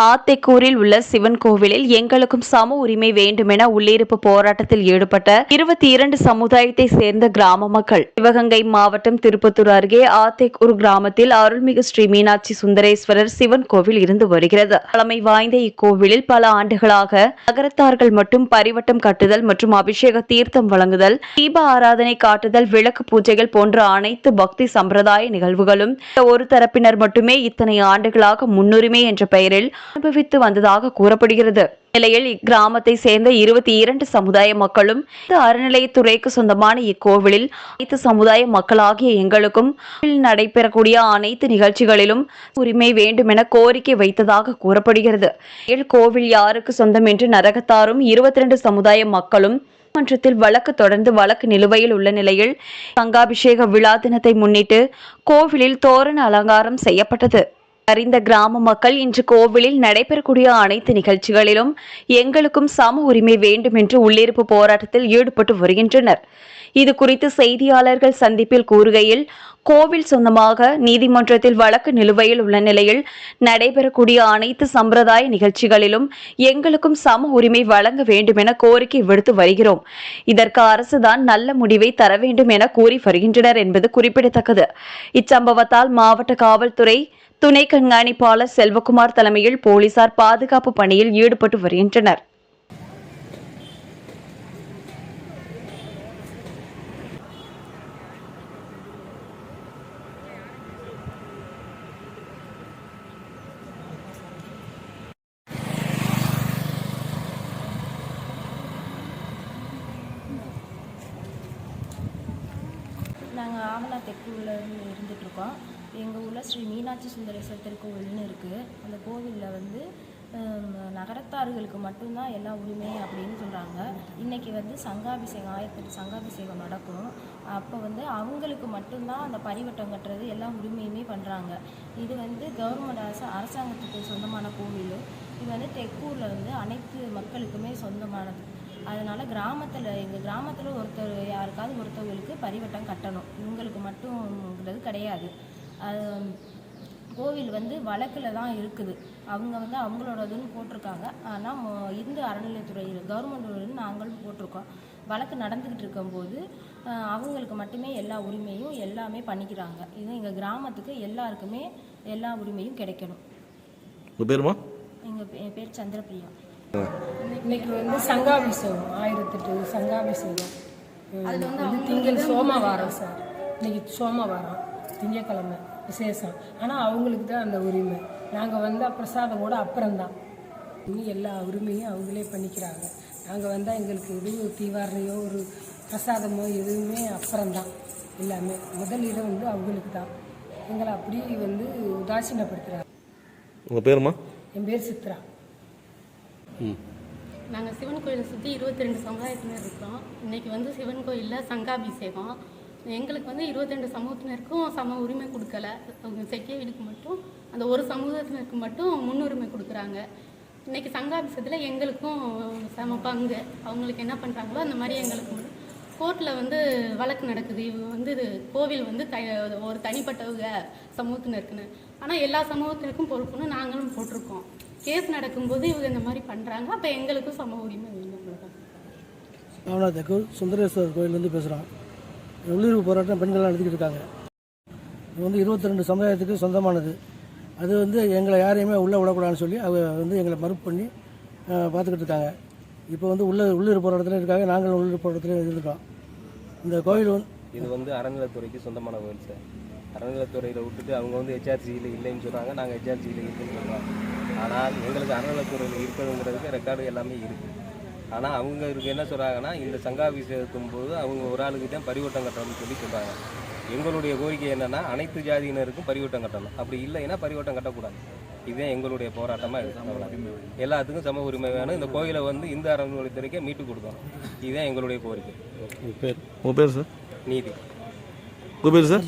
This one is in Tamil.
ஆத்தைக்கூரில் உள்ள சிவன் கோவிலில் எங்களுக்கும் சம உரிமை வேண்டுமென உள்ளிருப்பு போராட்டத்தில் ஈடுபட்ட இருபத்தி இரண்டு சமுதாயத்தை சேர்ந்த கிராம மக்கள். சிவகங்கை மாவட்டம் திருப்பத்தூர் அருகே ஆத்தைக்கூர் கிராமத்தில் அருள்மிகு ஸ்ரீ மீனாட்சி சுந்தரேஸ்வரர் சிவன் கோவில் இருந்து வருகிறது. பழமை வாய்ந்த இக்கோவிலில் பல ஆண்டுகளாக நகரத்தார்கள் மட்டும் பரிவட்டம் கட்டுதல் மற்றும் அபிஷேக தீர்த்தம் வழங்குதல் தீப ஆராதனை காட்டுதல் விளக்கு பூஜைகள் போன்ற அனைத்து பக்தி சம்பிரதாய நிகழ்வுகளும் ஒரு தரப்பினர் மட்டுமே இத்தனை ஆண்டுகளாக முன்னுரிமை என்ற பெயரில் அனுபவித்து வந்ததாக கூறப்படுகிறது. நிலையில் இக்கிராமத்தை சேர்ந்த இருபத்தி இரண்டு சமுதாய மக்களும் இந்த அறநிலையத்துறைக்கு சொந்தமான இக்கோவிலில் அனைத்து சமுதாய மக்களாகிய எங்களுக்கும் நடைபெறக்கூடிய அனைத்து நிகழ்ச்சிகளிலும் உரிமை வேண்டும் என கோரிக்கை வைத்ததாக கூறப்படுகிறது. கோவில் யாருக்கு சொந்தம் என்று நரகத்தாரும் இருபத்தி ரெண்டு சமுதாய மக்களும் மன்றத்தில் வழக்கு தொடர்ந்து வழக்கு நிலுவையில் உள்ள நிலையில் சங்காபிஷேக விழா தினத்தை முன்னிட்டு கோவிலில் தோரண அலங்காரம் செய்யப்பட்டது. அறிந்த கிராம மக்கள் இன்று கோவிலில் நடைபெறக்கூடிய அனைத்து நிகழ்ச்சிகளிலும் எங்களுக்கும் சம உரிமை வேண்டும் என்று உள்ளிருப்பு போராட்டத்தில் ஈடுபட்டு வருகின்றனர். இது குறித்து செய்தியாளர்கள் சந்திப்பில் கூறுகையில் கோவில் சொந்தமாக நீதிமன்றத்தில் வழக்கு நிலுவையில் உள்ள நிலையில் நடைபெறக்கூடிய அனைத்து சம்பிரதாய நிகழ்ச்சிகளிலும் எங்களுக்கும் சம உரிமை வழங்க வேண்டும் என கோரிக்கை விடுத்து வருகிறோம். இதற்கு அரசுதான் நல்ல முடிவை தர வேண்டும் என கூறி வருகின்றனர் என்பது குறிப்பிடத்தக்கது. இச்சம்பவத்தால் மாவட்ட காவல்துறை துணை கண்காணிப்பாளர் செல்வகுமார் தலைமையில் போலீசார் பாதுகாப்பு பணியில் ஈடுபட்டு வருகின்றனர். நாங்கள் ஆவலா தெற்குல இருந்துகிட்ருக்கோம் எங்கள் ஊரில் ஸ்ரீ மீனாட்சி சுந்தரேஸ்வரர் திருக்கோவில்னு இருக்குது அந்த கோவிலில் வந்து நகரத்தார்களுக்கு மட்டும்தான் எல்லா உரிமையும் அப்படின்னு சொல்கிறாங்க இன்றைக்கி வந்து சங்காபிஷேகம் ஆயிரத்தெட்டு சங்காபிஷேகம் நடக்கும். அப்போ வந்து அவங்களுக்கு மட்டும்தான் அந்த பரிவட்டம் கட்டுறது எல்லா உரிமையுமே பண்ணுறாங்க இது வந்து கவர்மெண்ட் அரசு அரசாங்கத்துக்கு சொந்தமான கோவில். இது வந்து தெற்கூரில் வந்து அனைத்து மக்களுக்குமே சொந்தமானது. அதனால் கிராமத்தில் எங்கள் கிராமத்தில் ஒருத்தர் யாருக்காவது ஒருத்தவங்களுக்கு பரிவட்டம் கட்டணும். இவங்களுக்கு மட்டும்ங்கிறது கிடையாது. கோவில் வந்து வழக்கில் தான் இருக்குது. அவங்க வந்து அவங்களோடதுன்னு போட்டிருக்காங்க. ஆனால் மொ- இந்து அறநிலையத்துறையில் கவர்மெண்ட் நாங்களும் போட்டிருக்கோம். வழக்கு நடந்துக்கிட்டு இருக்கும்போது அவங்களுக்கு மட்டுமே எல்லா உரிமையும் எல்லாமே பண்ணிக்கிறாங்க. இது எங்கள் கிராமத்துக்கு எல்லாருக்குமே எல்லா உரிமையும் கிடைக்கணும். பேருமா எங்கள் என் பேர் சந்திரபிரியா இன்னைக்கு வந்து சங்காபிஷேகம் ஆயிரத்தெட்டு சங்காபிஷேகம். அது வந்து திங்கள் சோமவாரம் சார். இன்னைக்கு சோமவாரம் திங்கக்கிழமை. விசேஷம். ஆனால் அவங்களுக்கு தான் அந்த உரிமை. நாங்கள் வந்தால் பிரசாதமோட அப்புறம்தான். இன்னும் எல்லா உரிமையும் அவங்களே பண்ணிக்கிறாங்க. நாங்கள் வந்தால் எங்களுக்கு எதுவும் தீவாரணையோ ஒரு பிரசாதமோ எதுவுமே அப்புறம்தான். எல்லாமே. முதல் இடம் வந்து அவங்களுக்கு தான். எங்களை அப்படி வந்து உதாசீனப்படுத்துகிறாங்க உங்கள் பேருமா என் பேர் சித்ரா. ம். நாங்கள் சிவன் கோயிலை சுற்றி இருபத்தி ரெண்டு சமுதாயத்தினர் இருக்கிறோம் இன்னைக்கு வந்து சிவன் கோயிலில் சங்காபிஷேகம். எங்களுக்கு வந்து இருபத்தி ரெண்டு சமூகத்தினருக்கும் சம உரிமை கொடுக்கல. அவங்க மட்டும் அந்த ஒரு சமூகத்தினருக்கு மட்டும் முன்னுரிமை கொடுக்குறாங்க. இன்னைக்கு சங்காபிசத்தில் எங்களுக்கும் சம பங்கு. அவங்களுக்கு என்ன பண்ணுறாங்களோ அந்த மாதிரி எங்களுக்கு கோர்ட்டில் வந்து வழக்கு நடக்குது. இவங்க வந்து இது கோவில் வந்து த ஒரு தனிப்பட்டவங்க சமூகத்தினருக்குன்னு. ஆனால் எல்லா சமூகத்தினருக்கும் பொறுப்புன்னு நாங்களும் போட்டிருக்கோம். கேஸ் நடக்கும்போது இவங்க இந்த மாதிரி பண்ணுறாங்க அப்போ எங்களுக்கும் சம உரிமை வேணும். அவ்வளவுதான். சுந்தரேஸ்வரர் கோயிலேருந்து பேசுகிறோம் உள்ளிருப்பு போராட்டம் பெண்கள்லாம் நடத்திக்கிட்டு இருக்காங்க. இது வந்து இருபத்தி ரெண்டு சமுதாயத்துக்கு சொந்தமானது. அது வந்து எங்களை யாரையுமே உள்ளே விடக்கூடாதுன்னு சொல்லி அவங்க வந்து எங்களை மறுப்பு பண்ணி பார்த்துக்கிட்டு இருக்காங்க. இப்போ வந்து உள்ள உள்ளிருப்பு போராட்டத்தில் இருக்காங்க. நாங்களும் உள்ளிருப்பு போராட்டத்தில் இருந்திருக்கோம். இந்த கோயில் வந்து இது வந்து அறநிலைத்துறைக்கு சொந்தமான கோயில் சார். அறநிலைத்துறையில் விட்டுட்டு அவங்க வந்து ஹெச்ஆர்சியில் இல்லைன்னு சொல்கிறாங்க நாங்கள் ஹெச்ஆர்சியில் இருக்குன்னு சொல்கிறோம் ஆனால் எங்களுக்கு அறநிலைத்துறையில் இருக்கணுங்கிறதுக்கு ரெக்கார்டு எல்லாமே இருக்குது ஆனால் அவங்க இருக்கு என்ன சொல்கிறாங்கன்னா இந்த சங்காபிஷேகத்தும் போது அவங்க ஒரு ஆளுக்கு தான் பரிவட்டம் கட்டணும்னு சொல்லி சொல்கிறாங்க எங்களுடைய கோரிக்கை என்னென்னா அனைத்து ஜாதியினருக்கும் பரிவட்டம் கட்டணும். அப்படி இல்லைன்னா பரிவட்டம் கட்டக்கூடாது. இதுதான் எங்களுடைய போராட்டமாக இருக்குது எல்லாத்துக்கும் சம உரிமை வேணும். இந்த கோயிலை வந்து இந்து அறநிலைத்துறைக்கே மீட்டு கொடுக்கணும். இதுதான் எங்களுடைய கோரிக்கை. உங்கள் பேர்? சார் நீதி. உங்கள் பேர் சார்